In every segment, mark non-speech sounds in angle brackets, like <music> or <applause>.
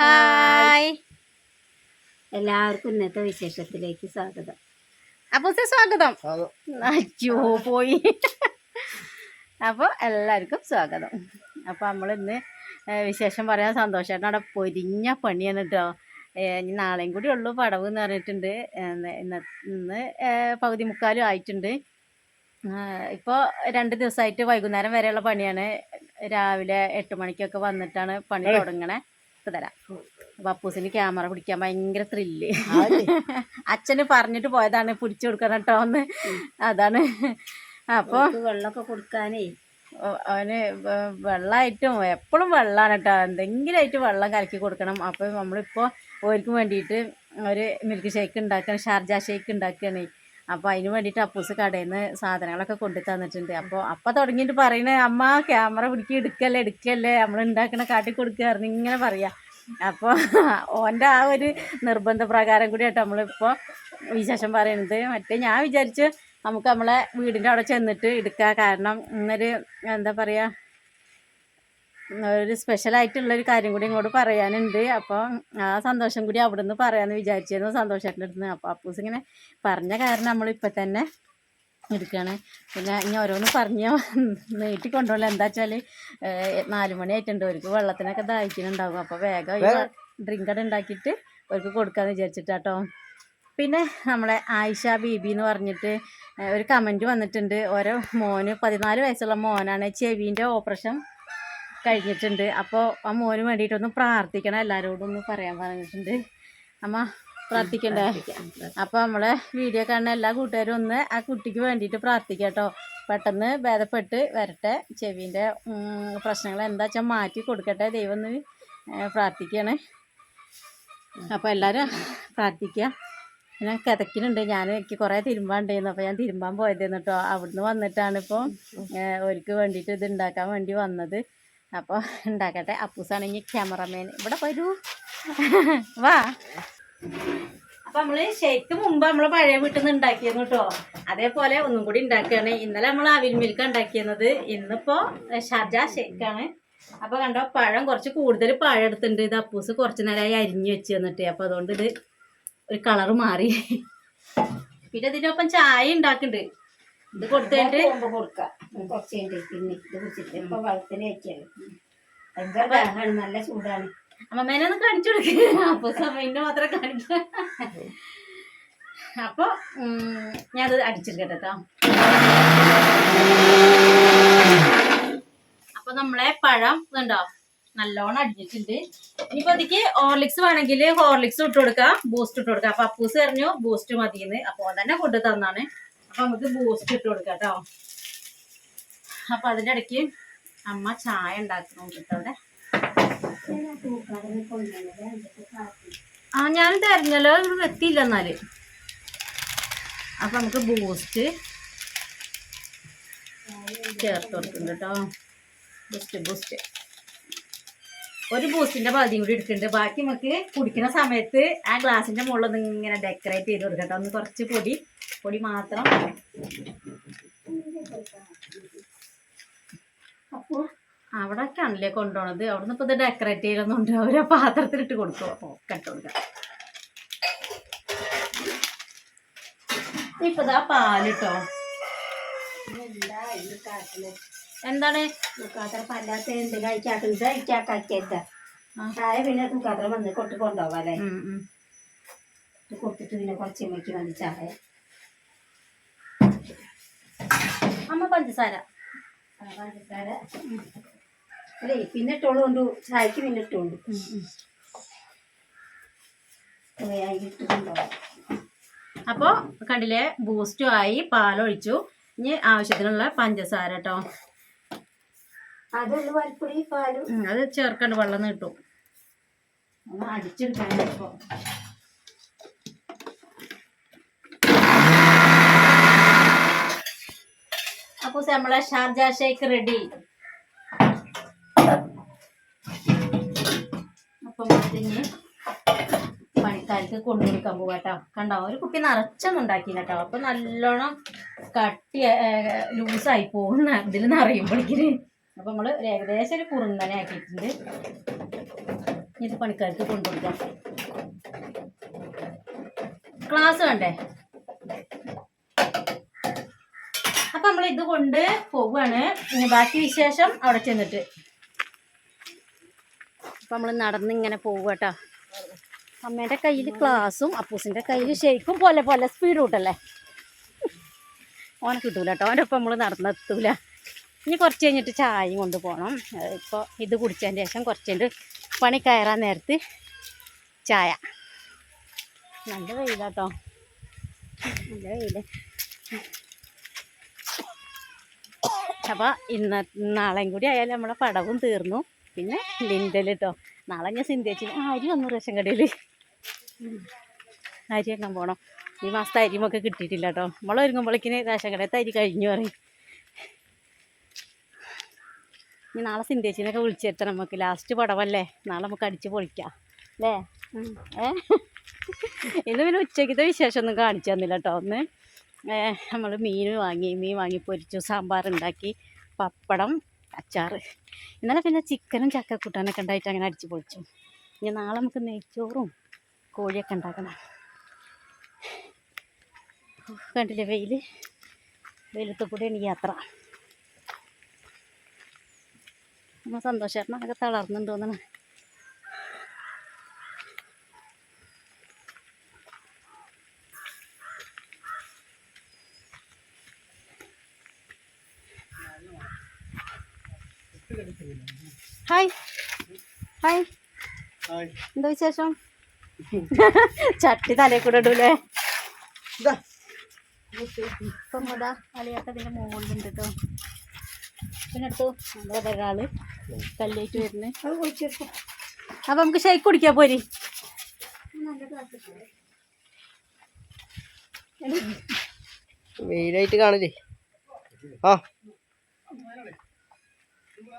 Hi എല്ലാവർക്കും ഇന്നത്തെ വിശേഷത്തിലേക്ക് സ്വാഗതം. അപ്പൊ സ്വാഗതം. അയ്യോ പോയി. അപ്പോൾ എല്ലാവർക്കും സ്വാഗതം. അപ്പോൾ നമ്മൾ ഇന്ന് വിശേഷം പറയാൻ സന്തോഷമായിട്ട് അവിടെ പൊരിഞ്ഞ പണിയാണ് കേട്ടോ ഇനി നാളെയും കൂടി ഉള്ളൂ പടവ് എന്ന് പറഞ്ഞിട്ടുണ്ട് ഇന്ന് ഇന്ന് പകുതി മുക്കാലും ആയിട്ടുണ്ട്. ഇപ്പോൾ രണ്ട് ദിവസമായിട്ട് വൈകുന്നേരം വരെയുള്ള പണിയാണ്. രാവിലെ എട്ട് മണിക്കൊക്കെ വന്നിട്ടാണ് പണി തുടങ്ങണേ. ഇപ്പൊ തരാം. പപ്പൂസിന് ക്യാമറ പിടിക്കാൻ ഭയങ്കര ത്രില്ല് അച്ഛന് പറഞ്ഞിട്ട് പോയതാണ് പിടിച്ചു കൊടുക്കണം കേട്ടോ എന്ന് അതാണ്. അപ്പോൾ അവർക്ക് വെള്ളമൊക്കെ കൊടുക്കാനേ. അവന് വെള്ളമായിട്ടും എപ്പോഴും വെള്ളമാണ് കേട്ടോ. എന്തെങ്കിലും ആയിട്ട് വെള്ളം കലക്കി കൊടുക്കണം. അപ്പോൾ നമ്മളിപ്പോൾ ഓർക്ക് വേണ്ടിയിട്ട് ഒരു മിൽക്ക് ഷേക്ക് ഉണ്ടാക്കണം ഷാർജ ഷേക്ക് ഉണ്ടാക്കുകയാണ് അപ്പോൾ അതിന് വേണ്ടിയിട്ട് അപ്പൂസ് കടയിൽ നിന്ന് സാധനങ്ങളൊക്കെ കൊണ്ടു തന്നിട്ടുണ്ട്. അപ്പോൾ അപ്പം തുടങ്ങിയിട്ട് പറയുന്നത് അമ്മ ക്യാമറ പിടിക്കി എടുക്കല്ലേ എടുക്കല്ലേ. നമ്മൾ ഉണ്ടാക്കണ കാട്ടി കൊടുക്കുകയായിരുന്നു ഇങ്ങനെ പറയാം. അപ്പോൾ ഓന്റെ ആ ഒരു നിർബന്ധ പ്രകാരം കൂടി ആയിട്ട് നമ്മളിപ്പോൾ വിശേഷം പറയുന്നത് മറ്റേ ഞാൻ വിചാരിച്ച് നമുക്ക് നമ്മളെ വീടിന്റെ അവിടെ ചെന്നിട്ട് എടുക്കുക കാരണം ഇന്നൊരു എന്താ പറയുക ഒരു സ്പെഷ്യലായിട്ടുള്ളൊരു കാര്യം കൂടി ഇങ്ങോട്ട് പറയാനുണ്ട്. അപ്പോൾ ആ സന്തോഷം കൂടി അവിടെ നിന്ന് പറയാമെന്ന് വിചാരിച്ചിരുന്നു സന്തോഷേട്ടന്റെ അടുത്ത് നിന്ന്. അപ്പോൾ അപ്പൂസ് ഇങ്ങനെ പറഞ്ഞ കാരണം നമ്മളിപ്പോൾ തന്നെ എടുക്കുകയാണ് പിന്നെ ഇനി ഓരോന്ന് പറഞ്ഞ നീട്ടി കൊണ്ടുപോകില്ല എന്താ വെച്ചാൽ നാല് മണി ആയിട്ടുണ്ട്. അവർക്ക് വെള്ളത്തിനൊക്കെ ദാഹിക്കുന്നുണ്ടാകും അപ്പോൾ വേഗം ഒരു ഡ്രിങ്ക് അത് ഉണ്ടാക്കിയിട്ട് അവർക്ക് കൊടുക്കാമെന്ന് വിചാരിച്ചിട്ടാട്ടോ. പിന്നെ നമ്മളെ ആയിഷ ബീബി എന്ന് പറഞ്ഞിട്ട് ഒരു കമന്റ് വന്നിട്ടുണ്ട്. ഓരോ മോന് പതിനാല് വയസ്സുള്ള മോനാണ് ചെവീന്റെ ഓപ്പറേഷൻ കഴിഞ്ഞിട്ടുണ്ട്. അപ്പോൾ ആ മോന് വേണ്ടിയിട്ടൊന്ന് പ്രാർത്ഥിക്കണം. എല്ലാവരോടും ഒന്ന് പറയാൻ പറഞ്ഞിട്ടുണ്ട്. അമ്മ പ്രാർത്ഥിക്കണ്ടേ? അപ്പോൾ നമ്മളെ വീഡിയോ കാണുന്ന എല്ലാ കൂട്ടുകാരും ഒന്ന് ആ കുട്ടിക്ക് വേണ്ടിയിട്ട് പ്രാർത്ഥിക്കാം കേട്ടോ. പെട്ടെന്ന് ഭേദപ്പെട്ട് വരട്ടെ. ചെവിന്റെ പ്രശ്നങ്ങൾ എന്താ വെച്ചാൽ മാറ്റി കൊടുക്കട്ടെ. ദൈവം ഒന്ന് പ്രാർത്ഥിക്കുകയാണ് അപ്പോൾ എല്ലാവരും പ്രാർത്ഥിക്കുക ഞാൻ കിതക്കിനുണ്ട് ഞാൻ എനിക്ക് കുറേ തിരുമ്പാണ്ടായിരുന്നു. അപ്പോൾ ഞാൻ തിരുമ്പാൻ പോയതായിരുന്നു കേട്ടോ. അവിടുന്ന് വന്നിട്ടാണ് ഇപ്പോൾ ഒരുക്ക് വേണ്ടിയിട്ട് ഇത് ഉണ്ടാക്കാൻ വേണ്ടി വന്നത്. അപ്പോൾ ഉണ്ടാക്കട്ടെ അപ്പൂസാണെങ്കിൽ ക്യാമറമാൻ ഇവിടെ വരൂ. <laughs> വാ. അപ്പോൾ നമ്മൾ ഷേക്ക് മുമ്പ് നമ്മൾ പഴയ വീട്ടിൽ നിന്ന് ഉണ്ടാക്കിയിരുന്നു കേട്ടോ അതേപോലെ ഒന്നും കൂടി ഉണ്ടാക്കുകയാണ്. ഇന്നലെ നമ്മൾ അവിൽ മിൽക്ക് ഉണ്ടാക്കിയിരുന്നത്. ഇന്നിപ്പോ ഷർജ ഷേക്കാണ് അപ്പൊ കണ്ടോ പഴം കുറച്ച് കൂടുതൽ പഴം എടുത്തിട്ടുണ്ട്. ഇത് അപ്പൂസ് കുറച്ച് നേരമായി അരിഞ്ഞു വെച്ച് തന്നിട്ട് അപ്പൊ അതുകൊണ്ട് ഇത് ഒരു കളറ് മാറി. പിന്നെ ഇതിനൊപ്പം ചായ ഉണ്ടാക്കുന്നുണ്ട്. ഇത് കൊടുത്തിട്ട് കൊടുക്കാം. കുറച്ച് കഴിഞ്ഞിട്ട് പിന്നെ ഇത് കുടിച്ചിട്ട് ഇപ്പൊ വെള്ളത്തിന് വെക്കാണ് ഭയങ്കര ദാഹമാണ്. നല്ല ചൂടാണ്. അമ്മമ്മേനെ ഒന്ന് കാണിച്ചു സമയന്റെ മാത്രം കാണിക്ക. അപ്പൊ ഞാനത് അടിച്ചെടുക്കട്ടെ കേട്ടോ അപ്പൊ നമ്മളെ പഴം ഇതുണ്ടോ? നല്ലോണം അടിഞ്ഞിട്ടുണ്ട്. ഇനിയിപ്പോ അതിക്ക് ഹോർലിക്സ് വേണമെങ്കിൽ ഹോർലിക്സ് ഇട്ട് കൊടുക്കാം. ബൂസ്റ്റ് ഇട്ട് കൊടുക്കാം. അപ്പൊ അപ്പൂസ് പറഞ്ഞു ബൂസ്റ്റ് മതിയെന്ന്. അപ്പൊ തന്നെ കൊണ്ടു തന്നാണ്. അപ്പൊ നമുക്ക് ബൂസ്റ്റ് ഇട്ട് കൊടുക്കാം കേട്ടോ അപ്പൊ അതിന്റെ ഇടയ്ക്ക് അമ്മ ചായ ഉണ്ടാക്കണം കേട്ടോ അവിടെ. ആ ഞാൻ തിരഞ്ഞല്ലോ ഇവിടെ എത്തിയില്ല എന്നാൽ. അപ്പൊ നമുക്ക് ബൂസ്റ്റ് ചേർത്ത് കൊടുക്കുന്നുണ്ട് കേട്ടോ ബൂസ്റ്റ് ബൂസ്റ്റ് ഒരു ബൂസ്റ്റിന്റെ പകുതി കൂടി എടുക്കുന്നുണ്ട് ബാക്കി നമുക്ക് കുടിക്കുന്ന സമയത്ത് ആ ഗ്ലാസിന്റെ മുകളിൽ ഇങ്ങനെ ഡെക്കറേറ്റ് ചെയ്ത് കൊടുക്കട്ടോ ഒന്ന് കുറച്ച് പൊടി പൊടി മാത്രം. അപ്പൊ അവിടെ ആണല്ലേ കൊണ്ടുപോണത്? അവിടുന്ന് ഇപ്പൊ ഇത് ഡെക്കറേറ്റ് ചെയ്യലൊന്നുണ്ട് അവർ പാത്രത്തിലിട്ട് കൊടുക്കും അപ്പൊ ഒക്കെ ഇട്ട് കൊടുക്കാം ഇപ്പൊ ഇതാ പാലിട്ടോ. എന്താണ്. ചായ പിന്നെ വന്ന് കൊട്ട് കൊണ്ടുപോവാല്ലേ? കൊടുത്തിട്ട് പിന്നെ കുറച്ച് കഴിയുമ്പോഴേക്ക് മതി ചായ. അമ്മ പഞ്ചസാര. പഞ്ചസാര. അല്ലേ? പിന്നെ ഇട്ടോളൂ കൊണ്ട് ചായക്ക് പിന്നെ ഇട്ടോണ്ട് അപ്പൊ കണ്ടില്ലേ ബൂസ്റ്റും ആയി പാലൊഴിച്ചു. ഇനി ആവശ്യത്തിനുള്ള പഞ്ചസാര കേട്ടോ അത് ചേർക്കണ്ട വെള്ളം കിട്ടും അടിച്ചെടുക്കാൻ ഇപ്പൊ അപ്പൊ നമ്മളെ ഷാർജ ഷേക്ക് റെഡി അതിന് പണിക്കാർക്ക് കൊണ്ടുകൊടുക്കാൻ പോവാട്ടോ കണ്ടോ ഒരു കുപ്പി നിറച്ചൊന്നും ഉണ്ടാക്കിയില്ല കേട്ടോ അപ്പൊ നല്ലോണം കട്ടി ലൂസായി പോകും ഇതിൽ നിറയുമ്പോഴേക്കിന് അപ്പൊ നമ്മൾ ഒരു ഏകദേശം ഒരു കുറുന്നനെ ആക്കിയിട്ടുണ്ട്. ഇത് പണിക്കാർക്ക് കൊണ്ടുകൊടുക്കാം. ക്ലാസ് വേണ്ടേ? അപ്പൊ നമ്മൾ ഇത് കൊണ്ട് ഇനി ബാക്കി വിശേഷം അവിടെ ചെന്നിട്ട്. അപ്പൊ നമ്മൾ നടന്ന് ഇങ്ങനെ പോവുകട്ടോ അമ്മേന്റെ കയ്യിൽ ക്ലാസ്സും അപ്പൂസിന്റെ കയ്യിൽ ഷെയ്ക്കും പോലെ പോലെ സ്പീഡ് കൂട്ടല്ലേ ഓനെ കിട്ടൂല കേട്ടോ അവന്റെ ഒപ്പം നമ്മൾ നടന്നെത്തൂല. ഇനി കുറച്ച് കഴിഞ്ഞിട്ട് ചായയും കൊണ്ട് പോകണം ഇപ്പോൾ ഇത് കുടിച്ചതിന് ശേഷം കുറച്ച് കഴിഞ്ഞിട്ട് പണി കയറാൻ നേരത്ത് ചായ. നല്ല വെയിലാട്ടോ നല്ല വെയിൽ അപ്പോൾ ഇന്ന നാളെയും കൂടി ആയാലും നമ്മളെ പടവും തീർന്നു. പിന്നെ ലിൻഡൽ കേട്ടോ നാളെ ഞാൻ സിന്ധിച്ചു ആ അരി വന്നു റേഷൻ കടയിൽ അരി വെക്കാൻ പോകണം ഈ മാസത്തെ അരിമൊക്കെ കിട്ടിയിട്ടില്ല കേട്ടോ. നമ്മൾ ഒരുങ്ങുമ്പോഴേക്കിന് റേഷൻ കടയത്തെ അരി കഴിഞ്ഞു പറയും. ഇനി നാളെ സിന്ധ്യച്ചിനൊക്കെ വിളിച്ചെടുത്തണം നമുക്ക്. ലാസ്റ്റ് പടവല്ലേ? നാളെ നമുക്ക് അടിച്ച് പൊളിക്കാം. അല്ലേ? ഏ? ഇന്ന് പിന്നെ ഉച്ചയ്ക്കത്തെ വിശേഷമൊന്നും കാണിച്ചു തന്നില്ല കേട്ടോ. ഒന്ന് നമ്മൾ മീൻ വാങ്ങി മീൻ വാങ്ങി പൊരിച്ചു സാമ്പാർ ഉണ്ടാക്കി പപ്പടം അച്ചാർ ഇന്നലെ പിന്നെ ചിക്കനും ചക്കക്കൂട്ടാനൊക്കെ ഉണ്ടായിട്ട് അങ്ങനെ അടിച്ച് പൊളിച്ചു. ഇനി നാളെ നമുക്ക് നെയ്ച്ചോറും കോഴിയൊക്കെ ഉണ്ടാക്കണം. കണ്ടില്ലേ വെയിൽ വെയിലത്ത് കൂടെയാണ് യാത്ര. നമ്മൾ സന്തോഷേട്ടനൊക്കെ തളർന്നുണ്ട് ഹായ് ഹായ് എന്താ വിശേഷം? ചട്ടി തലേ കൂടെ ഇടൂലേ? ഇപ്പം ഇതാ കളിയൊക്കെ ഇതിന്റെ മുകളിലുണ്ട് കേട്ടോ പിന്നെ എടുത്തു? നമ്മളെ ഒരാൾ കല്ലേറ്റ് വരുന്നത് അത് കുടിച്ചെടുത്തു അപ്പം നമുക്ക് ഷേക്ക് കുടിക്കാൻ പോരി. വെയിലായിട്ട് കാണില്ലേ? ആ ഇങ്ങനെ ഇതൊരു അച്ഛനതാ വിളിക്കുന്നത് ഏ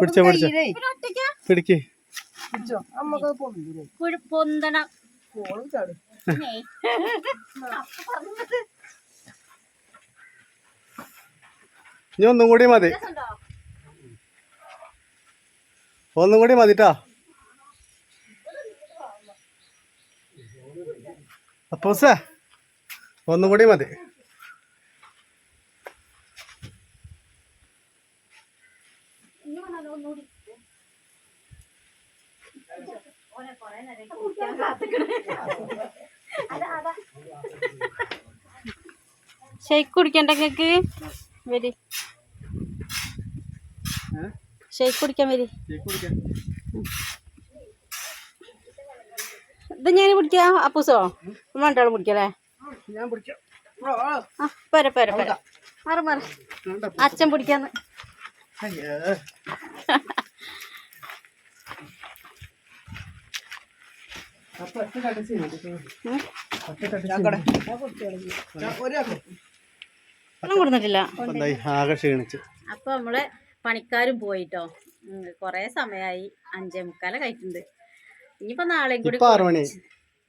പിടിച്ചോ പിടിക്ക്. പൊന്തണം. ഇനി ഒന്നും കൂടി മതി? ഒന്നും കൂടി മതിട്ടാ അപ്പോസേ. മതി ഒന്നുകൂടി അതാ. ഷെയ്ക്ക് കുടിക്കണ്ട നിങ്ങൾക്ക് വരി. ഷെയ്ക്ക് കുടിക്കാൻ വരി. ഇത് ഞാൻ കുടിക്കാം. അപ്പൂസോ? വേണ്ടാളും കുടിക്കല്ലേ? ഞാൻ പിടിക്കാം. ആ പോരെ പോരെ പോരെ. മാറി മാറി. അച്ഛൻ പിടിക്കാന്ന്. ഒന്നും കൊടുത്തിട്ടില്ല അപ്പൊ നമ്മളെ പണിക്കാരും പോയിട്ടോ. കൊറേ സമയായി. അഞ്ചേ മുക്കാല കഴിക്കുന്നുണ്ട് ഇനിയിപ്പോ നാളെയും കൂടി ഇപ്പൊ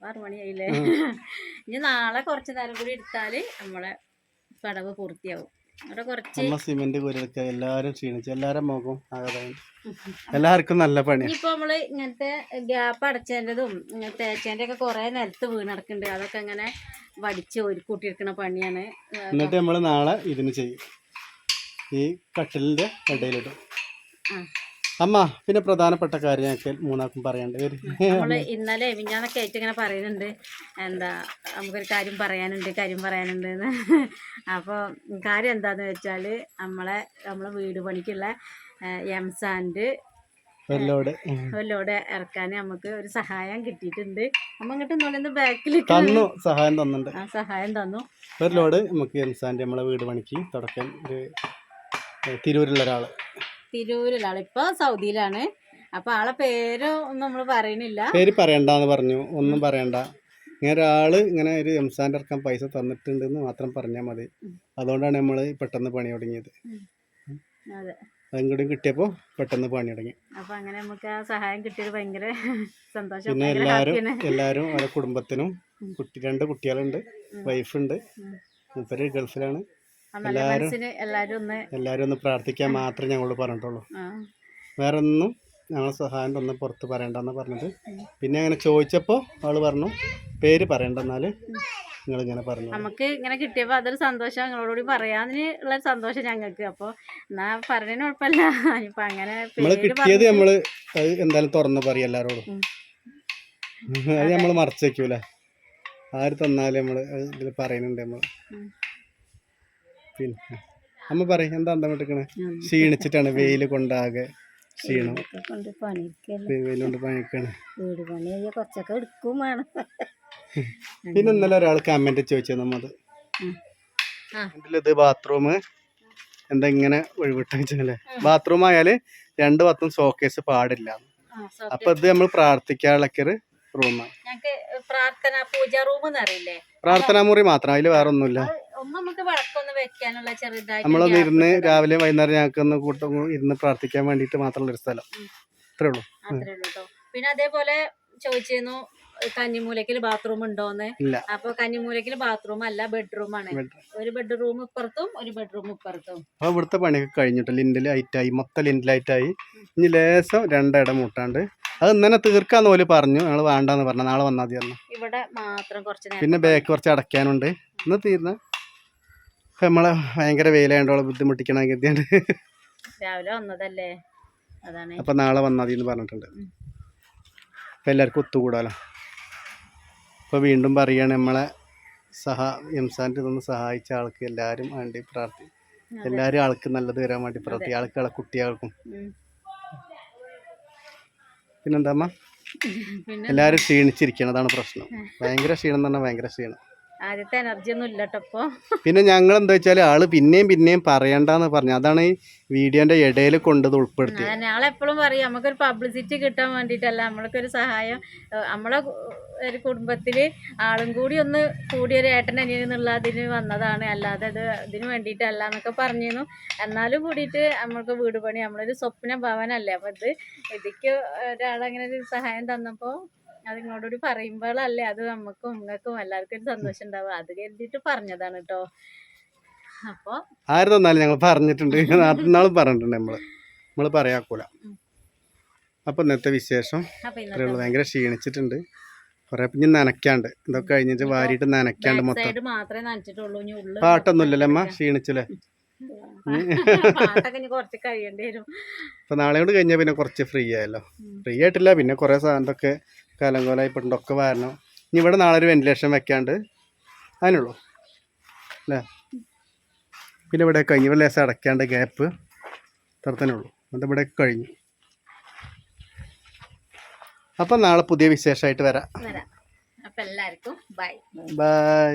ആറ് മണിയായില്ലേ? ഇനി നാളെ കുറച്ച് നേരം കൂടി എടുത്താൽ നമ്മളെ പടവ് പൂർത്തിയാവും. അമ്മ സിമെന്റ് കുരക്ക എല്ലാരും ക്ഷീണിച്ച് എല്ലാരും മുഖം ആകെ എല്ലാവർക്കും നല്ല പണിയാ. ഇപ്പൊ നമ്മൾ ഇങ്ങനത്തെ ഗ്യാപ്പ് അടച്ചതിന്റെതും തേച്ചതിന്റെ ഒക്കെ കൊറേ നിലത്ത് വീണടക്കുന്നുണ്ട് അതൊക്കെ ഇങ്ങനെ വടിച്ച് ഒരു കൂട്ടിയെടുക്കണ പണിയാണ്. എന്നിട്ട് നമ്മൾ നാളെ ഇതിന് ചെയ്യും. ഈ കട്ടിലിന്റെ ഇടയിലിടും. അമ്മ പിന്നെ പ്രധാനപ്പെട്ട കാര്യം ഞങ്ങൾക്ക് മൂന്നാക്കും പറയണ്ടേ നമ്മൾ ഇന്നലെ മിഞ്ഞാന്നൊക്കെ ആയിട്ട് ഇങ്ങനെ പറയുന്നുണ്ട്. എന്താ നമുക്കൊരു കാര്യം പറയാനുണ്ട് കാര്യം പറയാനുണ്ട് എന്ന്. അപ്പോൾ കാര്യം എന്താന്ന് വെച്ചാൽ നമ്മളെ നമ്മളെ വീട് പണിക്കുള്ള എം സാൻഡ് വെല്ലോട്. ഇറക്കാൻ നമുക്ക് ഒരു സഹായം കിട്ടിയിട്ടുണ്ട്. നമ്മ ഇങ്ങോട്ട് ബാക്കിൽ തന്നു സഹായം തന്നിട്ടുണ്ട്. ആ സഹായം തന്നു. വെല്ലോട് നമുക്ക് എം സാൻഡ് നമ്മളെ വീട് പണിക്ക് തുടക്കം ഒരു ഏ, തിരൂരുള്ള ഇപ്പൊ സൗദിയിലാണ്. അപ്പൊ ആളെ പേര് ഒന്നും നമ്മൾ പറയണില്ല പേര് പറയണ്ടെന്ന് പറഞ്ഞു. ഒന്നും പറയണ്ട. ഇങ്ങനെ ഒരാൾ ഇങ്ങനെ ഒരു എംസാന്റെ ഇറക്കാൻ പൈസ തന്നിട്ടുണ്ടെന്ന് മാത്രം പറഞ്ഞാൽ മതി. അതുകൊണ്ടാണ് നമ്മൾ പെട്ടെന്ന് പണി തുടങ്ങിയത്. അതെ. അതും കൂടി കിട്ടിയപ്പോൾ പെട്ടെന്ന് പണി തുടങ്ങി. അപ്പൊ അങ്ങനെ നമുക്ക് ആ സഹായം കിട്ടിയത് ഭയങ്കര സന്തോഷം പിന്നെ എല്ലാരും എല്ലാവരും അവരുടെ കുടുംബത്തിനും കുട്ടി രണ്ട് കുട്ടികളുണ്ട് വൈഫുണ്ട്. മൂപ്പര് ഗൾഫിലാണ്. ഒന്ന് എല്ലാവരും ഒന്ന് പ്രാർത്ഥിക്കാൻ മാത്രമേ ഞങ്ങളോട് പറഞ്ഞിട്ടുള്ളൂ. വേറെ ഒന്നും ഞങ്ങൾ സഹായം തന്നെ പുറത്ത് പറയണ്ടെന്ന് പറഞ്ഞത്. പിന്നെ അങ്ങനെ ചോദിച്ചപ്പോൾ അവൾ പറഞ്ഞു പേര് പറയണ്ടെന്നാൽ നിങ്ങളിങ്ങനെ പറഞ്ഞു. നമുക്ക് ഇങ്ങനെ കിട്ടിയപ്പോൾ അതൊരു സന്തോഷം നിങ്ങളോടുകൂടി പറയാതിന് ഉള്ള സന്തോഷം ഞങ്ങൾക്ക്. അപ്പോൾ എന്നാ പറഞ്ഞതിന് കുഴപ്പമില്ല. ഇനിയിപ്പൊ അങ്ങനെ നമ്മൾ കിട്ടിയത് നമ്മൾ എന്തായാലും തുറന്ന് പറയും എല്ലാവരോടും അത് നമ്മൾ മറച്ചു വെക്കൂല. ആര് തന്നാലും നമ്മൾ ഇതിൽ പറയുന്നുണ്ട് നമ്മൾ. പിന്നെ. അമ്മ പറയും എന്താ അന്തം വിട്ടിക്കണേ. ക്ഷീണിച്ചിട്ടാണ് വെയിൽ കൊണ്ടാകെ ക്ഷീണം. പണിക്കാണ് പിന്നെ ഇന്നലെ ഒരാൾ കമന്റ് ചോദിച്ചത് നമ്മത് ഇത് ബാത്റൂം എന്താ ഇങ്ങനെ ഒഴിവിട്ട് വെച്ചാലേ ബാത്റൂം ആയാൽ രണ്ട് പത്തും ഷോക്കേസ് പാടില്ല. അപ്പൊ ഇത് നമ്മൾ പ്രാർത്ഥിക്കാനുള്ളൊക്കെ ഒരു റൂമാണ് പ്രാർത്ഥന പൂജ റൂം പ്രാർത്ഥനാ മുറി മാത്രം അതിൽ വേറെ ഒന്നുമില്ല നമ്മളൊന്ന് ഇരുന്ന് രാവിലെ വൈകുന്നേരം ഞങ്ങൾക്ക് ഒന്ന് കൂട്ടം ഇരുന്ന് പ്രാർത്ഥിക്കാൻ വേണ്ടിയിട്ട് മാത്രമുള്ള ഒരു സ്ഥലം. അത്രേ ഉള്ളൂ. പിന്നെ അതേപോലെ ചോദിച്ചിരുന്നു കന്നിമൂലക്കിൽ ബാത്റൂം ഉണ്ടോന്ന്? അപ്പൊ കന്നിമൂലക്കിൽ ബാത്റൂം അല്ല ബെഡ്റൂം ആണ്. ഒരു ബെഡ്റൂം ഇപ്പുറത്തും ഒരു ബെഡ്റൂം ഇപ്പുറത്തും. അപ്പൊ ഇവിടുത്തെ പണിയൊക്കെ കഴിഞ്ഞിട്ട് ലിൻഡിൽ ലൈറ്റായി മൊത്തം ലിൻഡ് ലൈറ്റായി ഇനി ലേശം രണ്ടിടം മുട്ടാണ്ട്. അത് ഇന്നലെ തീർക്കാന്ന് പോലെ പറഞ്ഞു ഞങ്ങൾ വേണ്ടാന്ന് പറഞ്ഞു നാളെ വന്നാൽ മതി ഇവിടെ മാത്രം കുറച്ച് പിന്നെ ബാക്ക് കുറച്ച് അടയ്ക്കാനുണ്ട്. ഇന്ന് തീർന്ന? നമ്മളെ ഭയങ്കര വെയിലായതുകൊണ്ട് ബുദ്ധിമുട്ടിക്കണം കരുതിയാണ് രാവിലെ വന്നതല്ലേ? അതാണ്. അപ്പൊ നാളെ വന്നാൽ മതി എന്ന് പറഞ്ഞിട്ടുണ്ട്. അപ്പൊ എല്ലാവർക്കും ഒത്തുകൂടാലോ. അപ്പൊ വീണ്ടും പറയാണ് നമ്മളെ സഹാ എംസാന്റെ ഇതൊന്ന് സഹായിച്ച ആൾക്ക് എല്ലാവരും വേണ്ടി പ്രാർത്ഥി. എല്ലാവരും ആൾക്ക് നല്ലത് വരാൻ വേണ്ടി പ്രാർത്ഥി. ആൾക്കുള്ള കുട്ടികൾക്കും. ഉം. പിന്നെന്താ <laughs> എല്ലാവരും ക്ഷീണിച്ചിരിക്കണം അതാണ് പ്രശ്നം. <laughs> ഭയങ്കര ക്ഷീണം എന്ന് പറഞ്ഞാൽ ഭയങ്കര ക്ഷീണം. ആദ്യത്തെ എനർജി ഒന്നും ഇല്ലട്ടോ ഇപ്പൊ. പിന്നെ ഞങ്ങൾ എന്താ വെച്ചാൽ ആൾ പിന്നെയും പിന്നെയും പറയണ്ടെന്ന് പറഞ്ഞു. അതാണ് ഈ വീഡിയോന്റെ ഇടയിൽ കൊണ്ടത് ഉൾപ്പെടുത്തി ഞങ്ങളെപ്പോഴും പറയും നമുക്കൊരു പബ്ലിസിറ്റി കിട്ടാൻ വേണ്ടിയിട്ടല്ല നമ്മൾക്കൊരു സഹായം നമ്മളെ ഒരു കുടുംബത്തിൽ ആളും കൂടി ഒന്ന് കൂടി ഒരു എന്നുള്ള അതിന് വന്നതാണ്. അല്ലാതെ അത് ഇതിന് വേണ്ടിയിട്ടല്ല എന്നൊക്കെ പറഞ്ഞിരുന്നു. എന്നാലും കൂടിയിട്ട് നമ്മൾക്ക് വീട് പണി നമ്മളൊരു സ്വപ്ന ഭവനല്ലേ. അപ്പൊ ഇത് ഇതിക്ക് ഒരാളങ്ങനെ ഒരു സഹായം തന്നപ്പോ അത് നിങ്ങളോട് പറയുമ്പോഴല്ലേ അത് നമുക്കും നിങ്ങൾക്കും എല്ലാവർക്കും ഒരു സന്തോഷം ഉണ്ടാവുക അത് കരുതിയിട്ട് പറഞ്ഞതാണ് കേട്ടോ അപ്പോ ആര് തന്നാലും ഞങ്ങൾ പറഞ്ഞിട്ടുണ്ട്. <laughs> നാളും പറഞ്ഞിട്ടുണ്ട് നമ്മൾ. നമ്മൾ പറയാക്കൂല. അപ്പൊ ഇന്നത്തെ വിശേഷം ഭയങ്കര ക്ഷീണിച്ചിട്ടുണ്ട്. കുറെ പിന്നെ നനക്കാണ്ട്. ഇതൊക്കെ കഴിഞ്ഞിട്ട് വാരിയിട്ട് നനക്കാണ്ട് മൊത്തം. പാട്ടൊന്നുമില്ലല്ലേ അമ്മ? ക്ഷീണിച്ചില്ലേ? അപ്പൊ <laughs> നാളെ കൊണ്ട് കഴിഞ്ഞാൽ പിന്നെ കുറച്ച് ഫ്രീ ആയല്ലോ. ഫ്രീ ആയിട്ടില്ല. പിന്നെ കുറെ സാധനത്തൊക്കെ കാലം കോലായിപ്പോണ്ട് ഒക്കെ വരണം. ഇനി ഇവിടെ നാളെ ഒരു വെന്റിലേഷൻ വെക്കാണ്ട് അതിനുള്ളൂ. അല്ലേ? പിന്നെ ഇവിടെ കഴിഞ്ഞു ഇവിടെ ലേശം അടയ്ക്കാണ്ട് ഗ്യാപ്പ് ഇത്ര തന്നെ ഉള്ളൂ. എന്നിട്ട് ഇവിടെ കഴിഞ്ഞു. അപ്പം നാളെ പുതിയ വിശേഷമായിട്ട് വരാം. അപ്പൊ എല്ലാവർക്കും ബൈ ബൈ